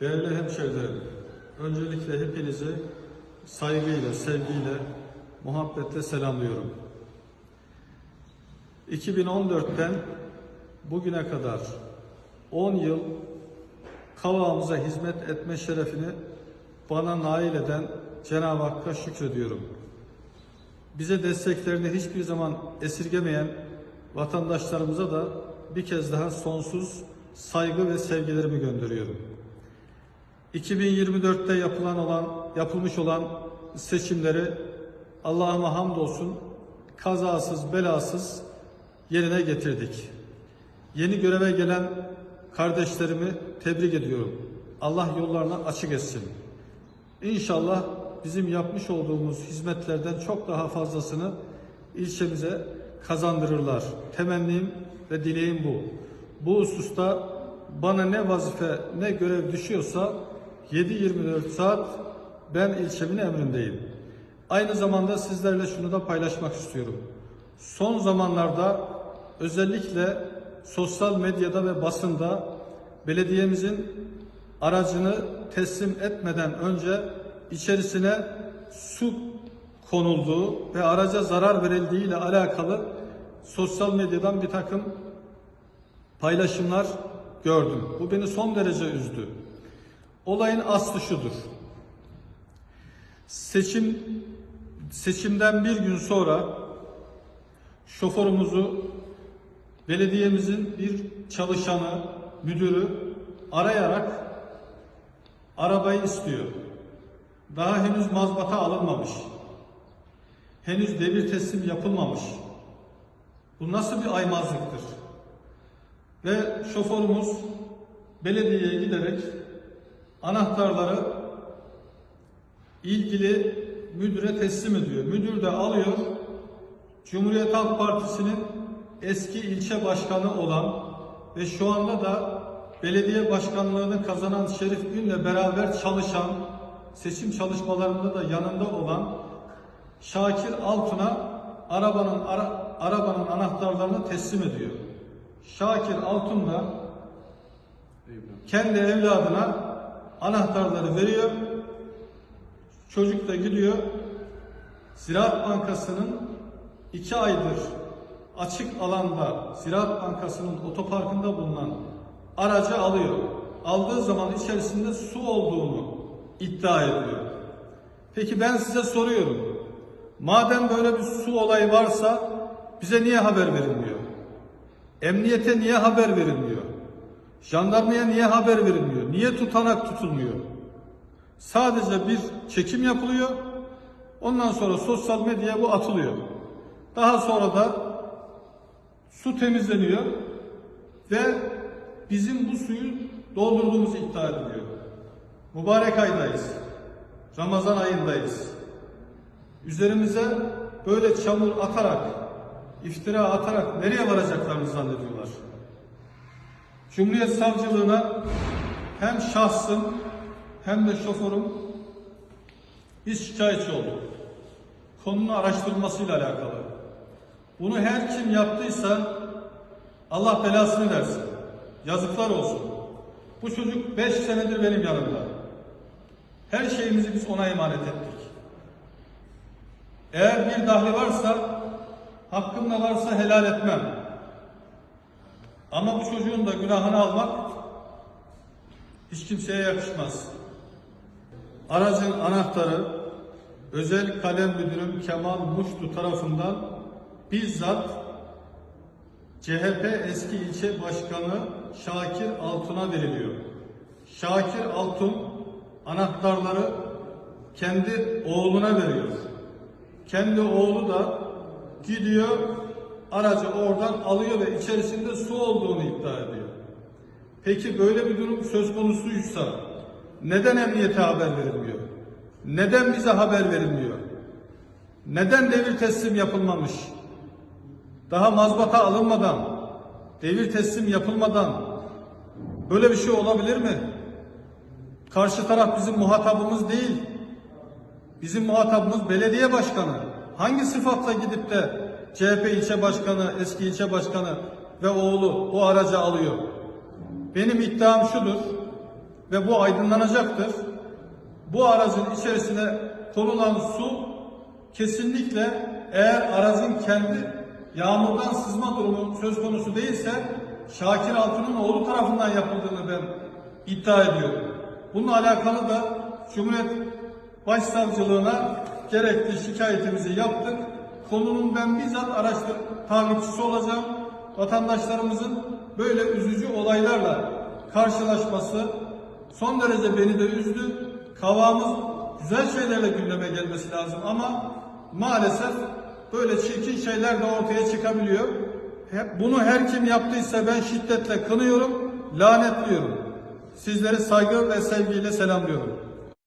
Değerli hemşehrilerim, öncelikle hepinizi saygıyla, sevgiyle, muhabbetle selamlıyorum. 2014'ten bugüne kadar 10 yıl kavağımıza hizmet etme şerefini bana nail eden Cenab-ı Hakk'a şükrediyorum. Bize desteklerini hiçbir zaman esirgemeyen vatandaşlarımıza da bir kez daha sonsuz saygı ve sevgilerimi gönderiyorum. 2024'te yapılan olan yapılmış olan seçimleri Allah'ıma hamdolsun kazasız belasız yerine getirdik. Yeni göreve gelen kardeşlerimi tebrik ediyorum. Allah yollarını açık etsin. İnşallah bizim yapmış olduğumuz hizmetlerden çok daha fazlasını ilçemize kazandırırlar. Temennim ve dileğim bu. Bu hususta bana ne vazife ne görev düşüyorsa 7-24 saat ben ilçemin emrindeyim. Aynı zamanda sizlerle şunu da paylaşmak istiyorum. Son zamanlarda özellikle sosyal medyada ve basında belediyemizin aracını teslim etmeden önce içerisine su konulduğu ve araca zarar verildiği ile alakalı sosyal medyadan bir takım paylaşımlar gördüm. Bu beni son derece üzdü. Olayın aslı şudur. Seçim seçimden bir gün sonra şoförümüzü belediyemizin bir çalışanı, müdürü arayarak arabayı istiyor. Daha henüz mazbata alınmamış. Henüz devir teslim yapılmamış. Bu nasıl bir aymazlıktır? Ve şoförümüz belediyeye giderek anahtarları ilgili müdüre teslim ediyor. Müdür de alıyor. Cumhuriyet Halk Partisi'nin eski ilçe başkanı olan ve şu anda da belediye başkanlığını kazanan Şerif Gün'le beraber çalışan, seçim çalışmalarında da yanında olan Şakir Altun'a arabanın ara- arabanın anahtarlarını teslim ediyor. Şakir Altun da kendi evladına anahtarları veriyor. Çocuk da gidiyor. Ziraat Bankası'nın iki aydır açık alanda Ziraat Bankası'nın otoparkında bulunan aracı alıyor. Aldığı zaman içerisinde su olduğunu iddia ediyor. Peki ben size soruyorum. Madem böyle bir su olayı varsa bize niye haber verilmiyor? Emniyete niye haber verilmiyor? Jandarmaya niye haber verilmiyor? Niye tutanak tutulmuyor? Sadece bir çekim yapılıyor. Ondan sonra sosyal medyaya bu atılıyor. Daha sonra da su temizleniyor ve bizim bu suyu doldurduğumuz iddia ediliyor. Mübarek aydayız. Ramazan ayındayız. Üzerimize böyle çamur atarak, iftira atarak nereye varacaklarını zannediyorlar. Cumhuriyet Savcılığına hem şahsım hem de şoförüm biz şikayetçi olduk. Konunun araştırılmasıyla alakalı. Bunu her kim yaptıysa Allah belasını versin. Yazıklar olsun. Bu çocuk beş senedir benim yanımda. Her şeyimizi biz ona emanet ettik. Eğer bir dahli varsa, hakkımda varsa helal etmem. Ama bu çocuğun da günahını almak hiç kimseye yakışmaz. Aracın anahtarı özel kalem müdürüm Kemal Muştu tarafından bizzat CHP eski ilçe başkanı Şakir Altun'a veriliyor. Şakir Altun anahtarları kendi oğluna veriyor. Kendi oğlu da gidiyor aracı oradan alıyor ve içerisinde su olduğunu iddia ediyor. Peki böyle bir durum söz konusuysa neden emniyete haber verilmiyor? Neden bize haber verilmiyor? Neden devir teslim yapılmamış? Daha mazbata alınmadan, devir teslim yapılmadan böyle bir şey olabilir mi? Karşı taraf bizim muhatabımız değil. Bizim muhatabımız belediye başkanı. Hangi sıfatla gidip de CHP ilçe başkanı, eski ilçe başkanı ve oğlu o aracı alıyor? Benim iddiam şudur. ve bu aydınlanacaktır. Bu aracın içerisine konulan su kesinlikle eğer aracın kendi yağmurdan sızma durumu söz konusu değilse Şakir Altun'un oğlu tarafından yapıldığını ben iddia ediyorum. Bununla alakalı da Cumhuriyet Başsavcılığına gerekli şikayetimizi yaptık. Konunun ben bizzat araştır takipçisi olacağım. Vatandaşlarımızın böyle üzücü olaylarla karşılaşması son derece beni de üzdü. Kavamız güzel şeylerle gündeme gelmesi lazım ama maalesef böyle çirkin şeyler de ortaya çıkabiliyor. Bunu her kim yaptıysa ben şiddetle kınıyorum, lanetliyorum. Sizleri saygı ve sevgiyle selamlıyorum.